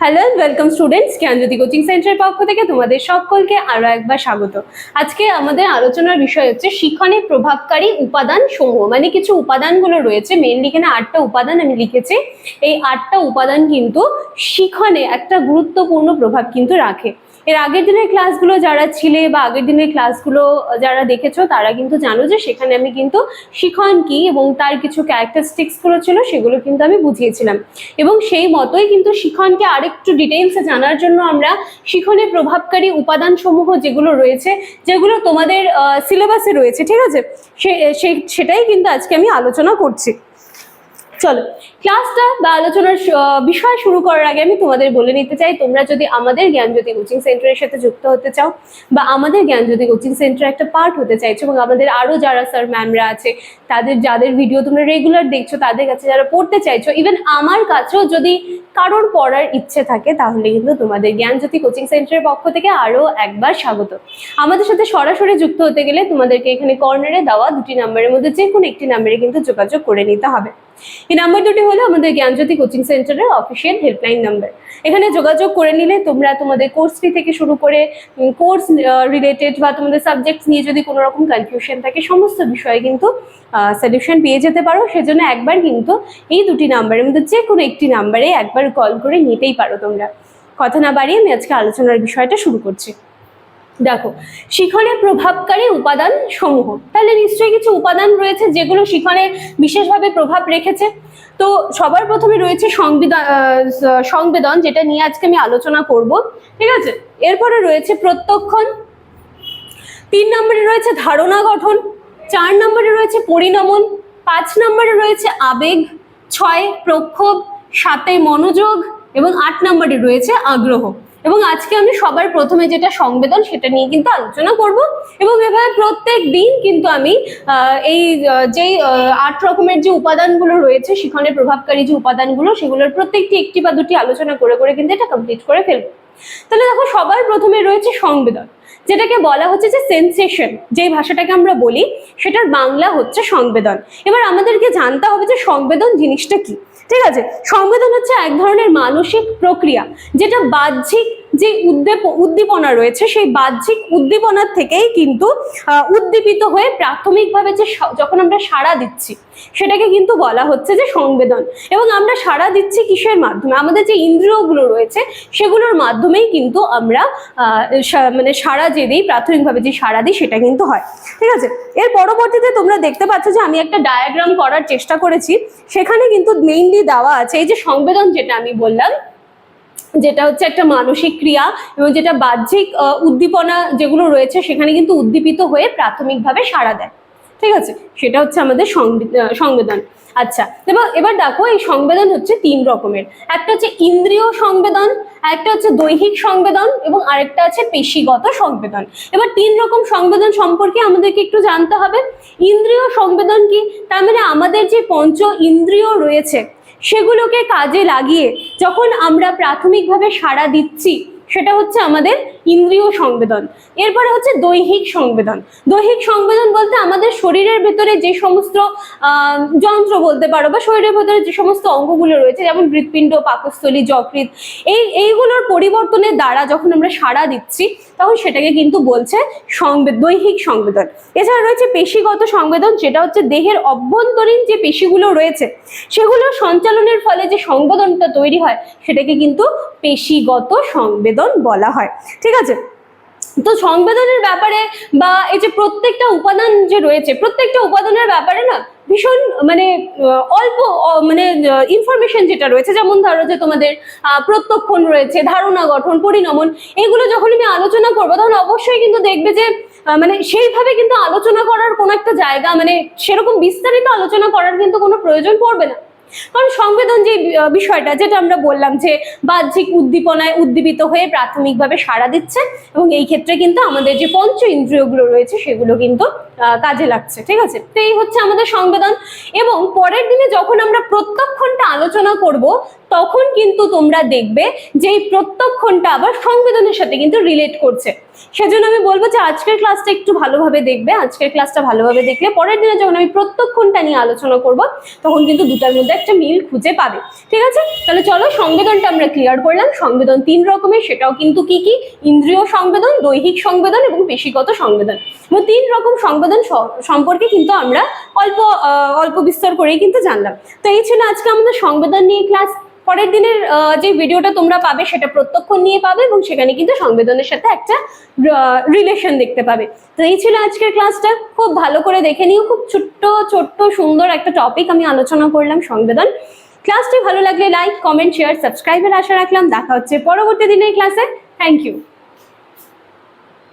Hello welcome students Gyanjyoti coaching সেন্টারের পক্ষ থেকে তোমাদের সকলকে আরও একবার স্বাগত। আজকে আমাদের আলোচনার বিষয় হচ্ছে শিক্ষণে প্রভাবকারী উপাদান সমূহ মানে কিছু উপাদানগুলো রয়েছে মেনলি এখানে আটটা উপাদান আমি লিখেছি। এই আটটা উপাদান কিন্তু শিক্ষণে একটা গুরুত্বপূর্ণ প্রভাব কিন্তু রাখে। এর আগের দিনের ক্লাসগুলো যারা ছিলে বা আগের দিনের ক্লাসগুলো যারা দেখেছ, তারা কিন্তু জানো যে সেখানে আমি কিন্তু শিখন কি এবং তার কিছু ক্যারেক্টারিস্টিক্সগুলো ছিল, সেগুলো কিন্তু আমি বুঝিয়েছিলাম। এবং সেই মতোই কিন্তু শিখনকে আরেকটু ডিটেলসে জানার জন্য আমরা শিখনের প্রভাবকারী উপাদান সমূহ যেগুলো রয়েছে, যেগুলো তোমাদের সিলেবাসে রয়েছে, ঠিক আছে? সেটাই কিন্তু আজকে আমি আলোচনা করছি। চলো ক্লাসটা বা আলোচনার বিষয় শুরু করার আগে আমি তোমাদের বলে নিতে চাই, তোমরা যদি আমাদের জ্ঞানজ্যোতি কোচিং সেন্টারের সাথে যুক্ত হতে চাও বা আমাদের জ্ঞানজ্যোতি কোচিং সেন্টার একটা পার্ট হতে চাইছো এবং আমাদের আরও যারা স্যার ম্যামরা আছে, তাদের যাদের ভিডিও তোমরা রেগুলার দেখছ, তাদের কাছে যারা পড়তে চাইছো ইভেন আমার কাছেও যদি কারোর পড়ার ইচ্ছে থাকে, তাহলে কিন্তু তোমাদের জ্ঞানজ্যোতি কোচিং সেন্টারের পক্ষ থেকে আরও একবার স্বাগত। আমাদের সাথে সরাসরি যুক্ত হতে গেলে তোমাদেরকে এখানে কর্নারে দেওয়া দুটি নাম্বারের মধ্যে যে কোনো একটি নাম্বারে কিন্তু যোগাযোগ করে নিতে হবে। এই নাম্বার দুটি হলো আমাদের জ্ঞানজ্যোতি কোচিং সেন্টারের অফিসিয়াল হেল্পলাইন নাম্বার। এখানে যোগাযোগ করে নিলে তোমরা তোমাদের কোর্স ফি থেকে শুরু করে কোর্স রিলেটেড বা তোমাদের সাবজেক্টস নিয়ে যদি কোনো রকম কনফিউশন থাকে, সমস্ত বিষয়ে কিন্তু সলিউশন পেয়ে যেতে পারো। সেজন্য একবার কিন্তু এই দুটি নাম্বারের মধ্যে যে কোনো একটি নাম্বারে একবার কল করে নিতেই পারো তোমরা। কথা না বাড়িয়ে আমি আজকে আলোচনার বিষয়টা শুরু করছি। দেখো, শিখনে প্রভাবকারী উপাদান সমূহ। তাহলে নিশ্চয়ই কিছু উপাদান রয়েছে যেগুলো শিখনে বিশেষভাবে প্রভাব রেখেছে। তো সবার প্রথমে রয়েছে সংবিধান সংবেদন, যেটা নিয়ে আজকে আমি আলোচনা করব, ঠিক আছে? এরপরে রয়েছে প্রত্যক্ষণ। তিন নম্বরে রয়েছে ধারণা গঠন। চার নম্বরে রয়েছে পরিণমন। পাঁচ নম্বরে রয়েছে আবেগ। ছয়, প্রক্ষোভ। সাতে, মনোযোগ। এবং আট নম্বরে রয়েছে আগ্রহ। এবং আজকে আমি সবার প্রথমে যেটা সংবেদন সেটা নিয়ে কিন্তু আলোচনা করব। এবং এভাবে প্রত্যেক দিন কিন্তু আমি এই যে আট রকমের যে উপাদানগুলো রয়েছে, শিখনের প্রভাবকারী যে উপাদানগুলো, সেগুলোর প্রত্যেকটি একটি বা দুটি আলোচনা করে করে কিন্তু এটা কমপ্লিট করে ফেলব। তাহলে দেখো সবার প্রথমে রয়েছে সংবেদন, যেটাকে বলা হচ্ছে যে সেন্সেশন যে ভাষাটাকে আমরা বলি সেটার বাংলা হচ্ছে সংবেদন। এবার আমাদেরকে জানতে হবে যে সংবেদন জিনিসটা কি, ঠিক আছে? সংবেদন হচ্ছে এক ধরনের মানসিক প্রক্রিয়া, যেটা বাহ্যিক যে উদ্দীপ, উদ্দীপনা রয়েছে, সেই বাহ্যিক উদ্দীপনার থেকেই কিন্তু উদ্দীপিত হয়ে প্রাথমিকভাবে যে যখন আমরা সাড়া দিচ্ছি, সেটাকে কিন্তু বলা হচ্ছে যে সংবেদন। এবং আমরা সাড়া দিচ্ছি কিসের মাধ্যমে? আমাদের যে ইন্দ্রিয়গুলো রয়েছে, সেগুলোর মাধ্যমেই কিন্তু আমরা মানে সাড়া যে দিই, প্রাথমিকভাবে যে সাড়া দিই, সেটা কিন্তু হয়। ঠিক আছে? এর পরবর্তীতে তোমরা দেখতে পাচ্ছ যে আমি একটা ডায়াগ্রাম করার চেষ্টা করেছি। সেখানে কিন্তু মেইনলি দেওয়া আছে এই যে সংবেদন যেটা আমি বললাম যেটা হচ্ছে একটা মানসিক ক্রিয়া এবং যেটা বাহ্যিক উদ্দীপনা যেগুলো রয়েছে সেখানে কিন্তু উদ্দীপিত হয়ে প্রাথমিকভাবে সাড়া দেয়। ঠিক আছে? সেটা হচ্ছে আমাদের সংবি- সংবেদন। আচ্ছা এবার এবার দেখো এই সংবেদন হচ্ছে তিন রকমের। একটা হচ্ছে ইন্দ্রিয় সংবেদন, একটা হচ্ছে দৈহিক সংবেদন এবং আরেকটা আছে পেশিগত সংবেদন। এবার তিন রকম সংবেদন সম্পর্কে আমাদেরকে একটু জানতে হবে। ইন্দ্রিয় সংবেদন কি? তার মানে আমাদের যে পঞ্চ ইন্দ্রিয় রয়েছে সেগুলোকে কাজে লাগিয়ে যখন আমরা প্রাথমিকভাবে সাড়া দিচ্ছি সেটা হচ্ছে আমাদের ইন্দ্রিয় সংবেদন। এরপরে হচ্ছে দৈহিক সংবেদন। দৈহিক সংবেদন বলতে আমাদের শরীরের ভেতরে যে সমস্ত যন্ত্র বলতে পারো বা শরীরের ভেতরে যে সমস্ত অঙ্গগুলো রয়েছে, যেমন হৃৎপিণ্ড, পাকস্থলী, যকৃৎ, এই, এইগুলোর পরিবর্তনের দ্বারা যখন আমরা সাড়া দিচ্ছি, তখন সেটাকে কিন্তু বলছে সংবেদ দৈহিক সংবেদন। এছাড়া রয়েছে পেশিগত সংবেদন, যেটা হচ্ছে দেহের অভ্যন্তরীণ যে পেশিগুলো রয়েছে, সেগুলো সঞ্চালনের ফলে যে সংবেদনটা তৈরি হয়, সেটাকে কিন্তু পেশিগত সংবেদন বলা হয়। ঠিক আছে? তো সংবেদনের ব্যাপারে বা এই যে প্রত্যেকটা উপাদান যে রয়েছে, প্রত্যেকটা উপাদানের ব্যাপারে না ভীষণ মানে অল্প মানে ইনফরমেশন যেটা রয়েছে, যেমন ধরো যে তোমাদের প্রত্যক্ষণ রয়েছে, ধারণা গঠন, পরিণমন, এগুলো যখন আমি আলোচনা করব, তখন অবশ্যই কিন্তু দেখবে যে মানে সেইভাবে কিন্তু আলোচনা করার কোনো একটা জায়গা মানে সেরকম বিস্তারিত আলোচনা করার কিন্তু কোনো প্রয়োজন পড়বে না। কারণ সংবেদন যে বিষয়টা, যেটা আমরা বললাম যে বাহ্যিক উদ্দীপনায় উদ্দীপিত হয়ে প্রাথমিকভাবে সাড়া দিচ্ছে এবং এই ক্ষেত্রে কিন্তু আমাদের যে পঞ্চ ইন্দ্রিয়গুলো রয়েছে সেগুলো কিন্তু কাজে লাগছে, ঠিক আছে? তো এই হচ্ছে আমাদের সংবেদন এবং পরের দিনে যখন আমরা প্রত্যক্ষণটা আলোচনা করব তখন কিন্তু তোমরা দেখবে যে এই প্রত্যক্ষণটা আবার সংবেদনের সাথে কিন্তু রিলেট করছে। সেজন্য আমি বলব যে আজকের ক্লাসটা একটু ভালোভাবে দেখবে, আজকের ক্লাসটা ভালোভাবে দেখলে পরের দিনে যখন আমি প্রত্যক্ষণটা নিয়ে আলোচনা করব, তখন কিন্তু দুটার মধ্যে একটা মিল খুঁজে পাবে। ঠিক আছে? তাহলে চলো সংবেদনটা আমরা ক্লিয়ার করলাম। সংবেদন তিন রকমের, সেটাও কিন্তু কি কি? ইন্দ্রিয় সংবেদন, দৈহিক সংবেদন এবং পেশিগত সংবেদন। এবং তিন রকম সংবেদন সম্পর্কে কিন্তু আমরা অল্প অল্প বিস্তর করেই কিন্তু জানলাম। তো এই ছিল আজকে আমাদের সংবেদন নিয়ে ক্লাস পরের দিনের যে ভিডিওটা তোমরা পাবে সেটা প্রত্যক্ষ নিয়ে পাবে এবং সেখানে কিন্তু সংবেদনের সাথে একটা রিলেশন দেখতে পাবে। তো এই ছিল আজকের ক্লাসটা খুব ভালো করে দেখে নিও। খুব ছোট্ট ছোট্ট, সুন্দর একটা টপিক আমি আলোচনা করলাম সংবেদন। ক্লাসটি ভালো লাগলে লাইক কমেন্ট শেয়ার সাবস্ক্রাইবের আশা রাখলাম। দেখা হচ্ছে পরবর্তী দিনের ক্লাসে থ্যাংক ইউ